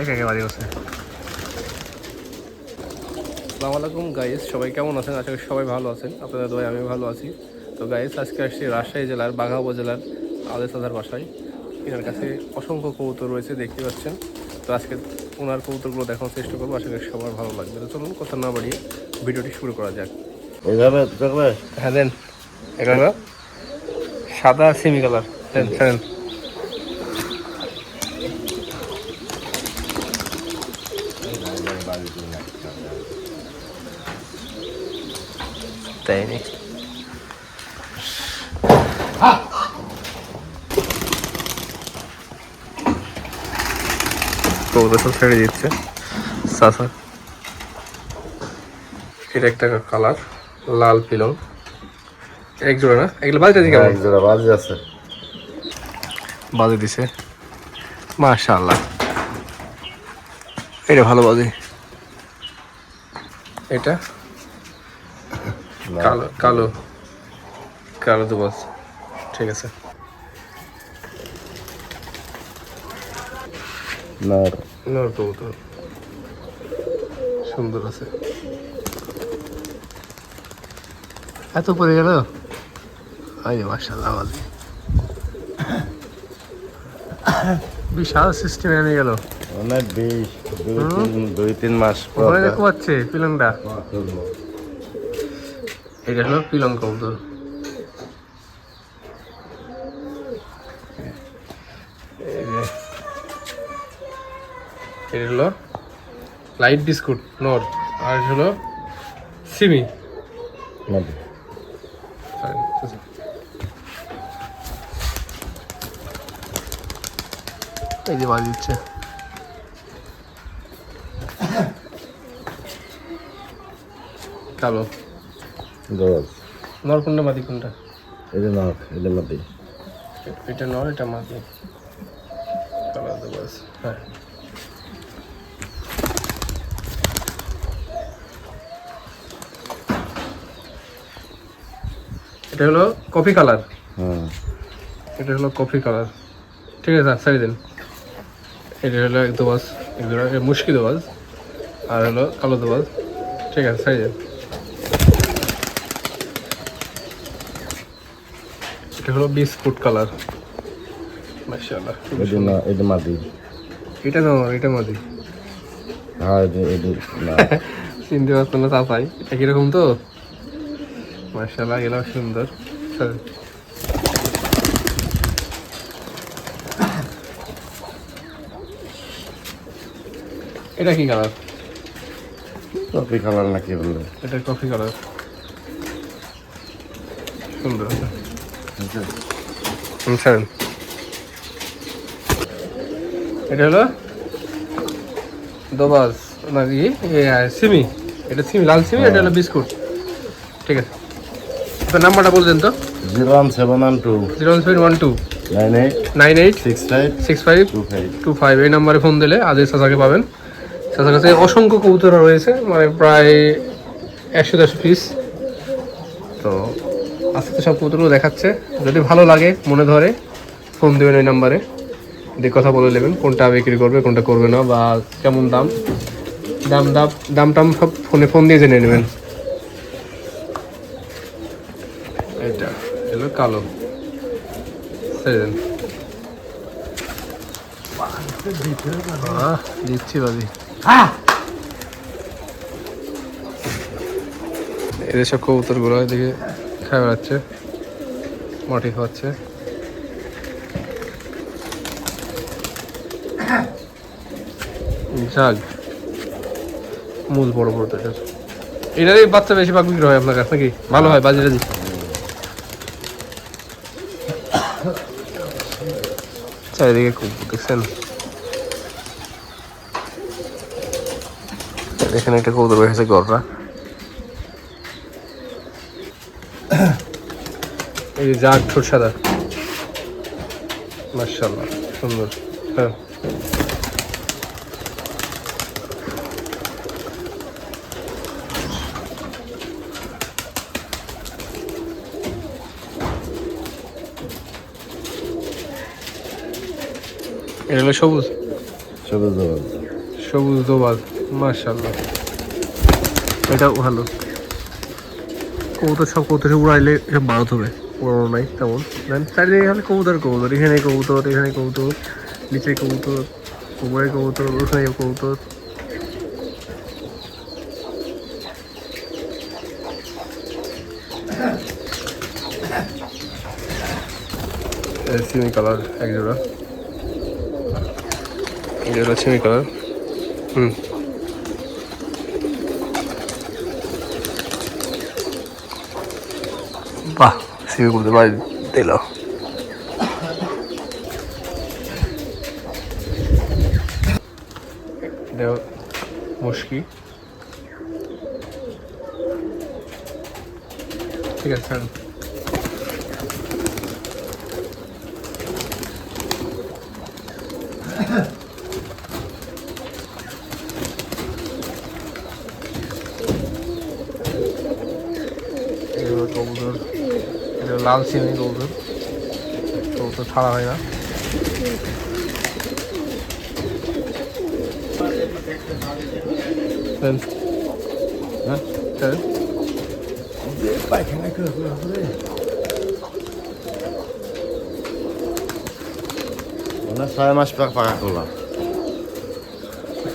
এক একে বাড়ি আসসালামু আলাইকুম গাইস সবাই কেমন আছেন? আশা করি সবাই ভালো আছেন। আপনাদের দোয়ায় আমি ভালো আছি। তো গাইস আজকে আসছি রাজশাহী জেলার বাঘা উপজেলার আদেশ সাদার বাসায়। এনার কাছে অসংখ্য কবুতর রয়েছে দেখতে পাচ্ছেন। তো আজকে ওনার কবুতরগুলো দেখানোর চেষ্টা করব। আশা করি সবার ভালো লাগবে। তো চলুন কথা না বাড়িয়ে ভিডিওটি শুরু করা যাক। এইভাবে দেখবে হ্যাঁ দেন। এগুলো সাদা সিমি কালার দেন দেন তাই নি তো ওদের সব ছেড়ে দিচ্ছে। সাসা। এটা একটা কালার লাল পিলং। এক জোড়া না? এগুলো বাজে দিকে এক জোড়া বাজি আছে। বাজে দিছে। মাশাআল্লাহ। এটা ভালো বাজে। এটা? কালো কালো। কালো তো বাস। ঠিক আছে। নর নর কবুতর। সুন্দর আছে। এত পরে গেল? আই মাশাআল্লাহ বাজে বিশাল সিস্টেম এনে গেল। অনেক বিশ দুই তিন মাস পর দেখতে পাচ্ছে পিলংটা। এটা হলো পিলং কবুতর। এটা হলো লাইট বিস্কুট নর। আর হলো সিমি। আচ্ছা। এই যে বাজি দিচ্ছে। কালো। গরজ নর কোনটা মাদি কোনটা? যে নর এটা নদী এটা নর এটা মাদি। কালার দেবো হ্যাঁ। এটা হলো কফি কালার। হ্যাঁ। এটা হলো কফি কালার। ঠিক আছে সারি দিন। এটা হলো এক দোবাজ এগুলো মুশকি দোবাজ আর হলো কালো দোবাজ ঠিক আছে সারি দিন। এটা হলো বিস্কুট কালার। মাশাআল্লাহ এটা। না এটা মাদি। এটা না এটা মাদি। হ্যাঁ এটা না। চিনতে পারতো না চাপাই তো? মার্শাল্লাহ গেলাম সুন্দর। এটা কি কালার? কপি কালার নাকি বললে এটা কফি কালার। সুন্দর। ছাড়েন এটা হলো? দোবাজ নাকি সিমি। এটা সিমি লাল সিমি এটা হলো বিস্কুট। ঠিক আছে। তো নাম্বারটা বলছেন তো। Zero one seven one two. Zero seven one two. Nine eight. Nine eight. Six five. Six five. Two five. Two five. এই নাম্বারে ফোন দিলে আজের চাচাকে পাবেন। চাচার কাছে অসংখ্য কবুতর রয়েছে মানে প্রায় একশো দেড়শো পিস তো আজকে সব কবুতরগুলো দেখাচ্ছে? যদি ভালো লাগে, মনে ধরে, ফোন দেবেন ওই নাম্বারে। দিয়ে কথা বলে নেবেন, কোনটা বিক্রি করবে, কোনটা করবে না, বা কেমন দাম। দাম দাম দাম টাম সব ফোনে, ফোন দিয়ে জেনে নেবেন। এটা, এলো কালো। দিচ্ছি এদের সব কবুতরগুলো এদিকে খাওয়া বেড়াচ্ছে মাটি খাওয়াচ্ছে যাক, মূল বড় বড় এটার এটারই বাচ্চা বেশি ভাগ বিক্রি হয় আপনার কাছে নাকি? ভালো হয় বাজি টাজি চারিদিকে খুব, দেখছেন? এখানে একটা কৌতুক রেখেছে গররা এই যে জাগ ঠোঁট সাদা মার্শাল্লাহ সুন্দর। হ্যাঁ। এটা হলো সবুজ। সবুজ সবুজ দোবাল মার্শাল্লাহ এটাও ভালো। কবুতর সব কবুতর উড়াইলে সব ভারত হবে উড়ানো নাই তেমন। দেন চারিদিকে খালি কবুতর কবুতর, এখানে কবুতর এখানে কবুতর, নিচে কবুতর, উপরে কবুতর, ওখানে কবুতর। সিমি কালার এক জোড়া। এই জোড়া সিমি কালার হুম। বাহ সিমি করতে পারি দিল দেও মুশকি ঠিক আছে ছাড়ুন। এগুলো কবুতর এটা লাল সিমি কবুতর কবুতর ছাড়া হয় না দেন হ্যাঁ দেন পায়খানা করে করে ওনার ছয় মাস পর পাকা করলাম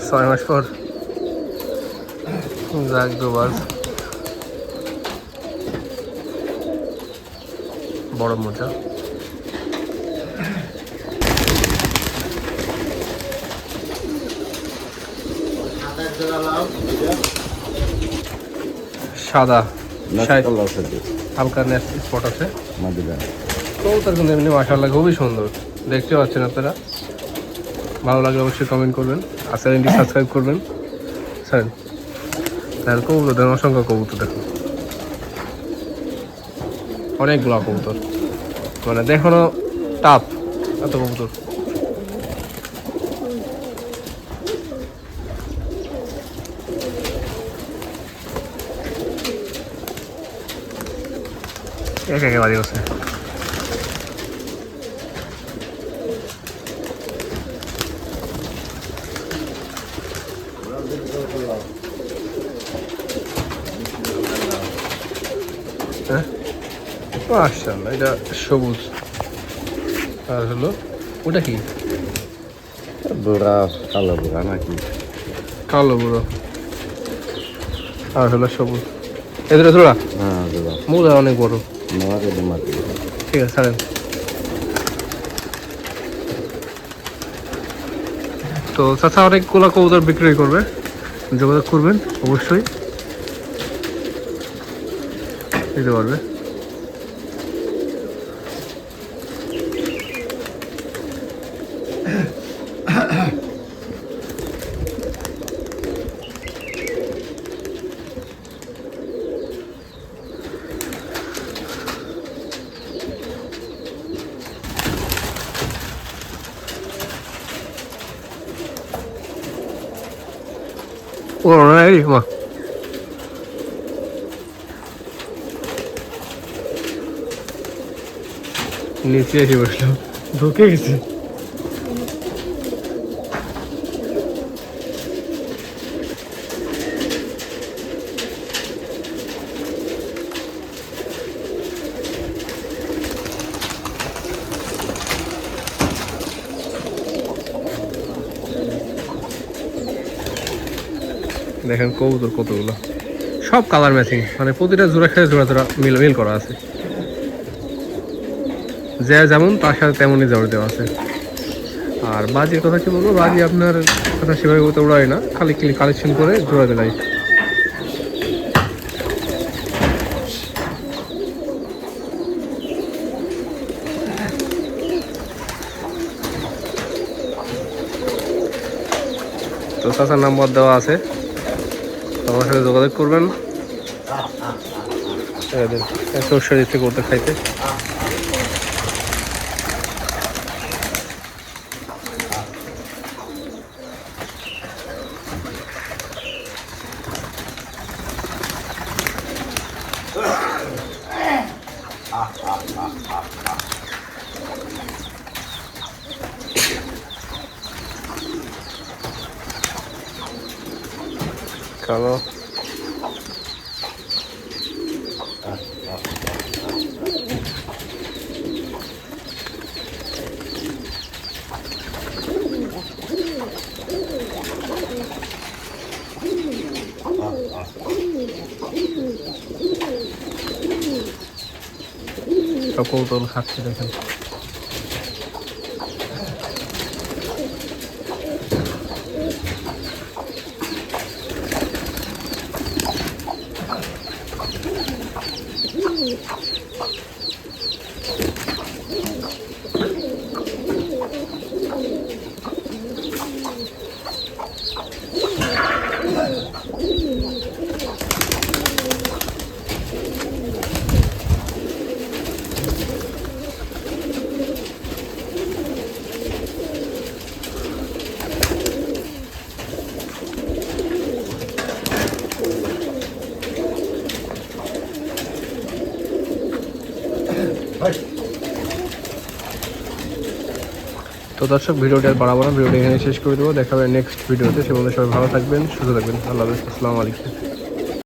ছয় মাস পর যাক দুবার বড় মোটা। সাদা হালকা নেস্ট স্পট আছে। কবুতর কিন্তু এমনি মাসাল্লাহ খুবই সুন্দর। দেখতে পাচ্ছেন আপনারা। ভালো লাগলে অবশ্যই কমেন্ট করবেন আর চ্যানেলটি সাবস্ক্রাইব করবেন। স্যার তাহলে কবুতর দেখুন অসংখ্য কবুতর দেখুন। অনেকগুলো কবুতর। মানে দেখানো টাপ এত কবুতর। একে একেবারে আছে মাশাআল্লাহ এটা সবুজ। আর হলো ওটা কি? বুড়া কালো বুড়া নাকি? কালো বুড়ো। আর হলো সবুজ। এদের ধরা হ্যাঁ মুদা অনেক বড়। ঠিক আছে ছাড়েন। তো চাচা অনেকগুলো কবুতর বিক্রয় করবে। যোগাযোগ করবেন অবশ্যই। দিতে পারবে। ও নাই মা নিচে এসে বসলাম ঢুকে গেছে দেখেন কবুতর কতগুলো। সব কালার ম্যাচিং মানে প্রতিটা জোড়া খেয়ে জোড়া জোড়া মিল মিল করা আছে। যে যেমন, তার সাথে তেমনই জোর দেওয়া আছে। আর বাজির কথা কি বলব? বাজি আপনার কথা সেভাবে করতে উড়ায় না, খালি খালি কালেকশন করে জোড়া দিলাই তো চাচার নাম্বার দেওয়া আছে। আমার সাথে যোগাযোগ করবেন। সরষে দিতে করতে খাইতে। কালো সব কৌতূহল খাচ্ছে দেখেন Fuck. তো দর্শক, ভিডিওটি আর বাড়াবো না, ভিডিওটি এখানে শেষ করে দেবো। দেখাবে নেক্সট ভিডিওতে। সে বন্ধু সবাই ভালো থাকবেন, সুস্থ থাকবেন। আল্লাহ আসসালামু আলাইকুম।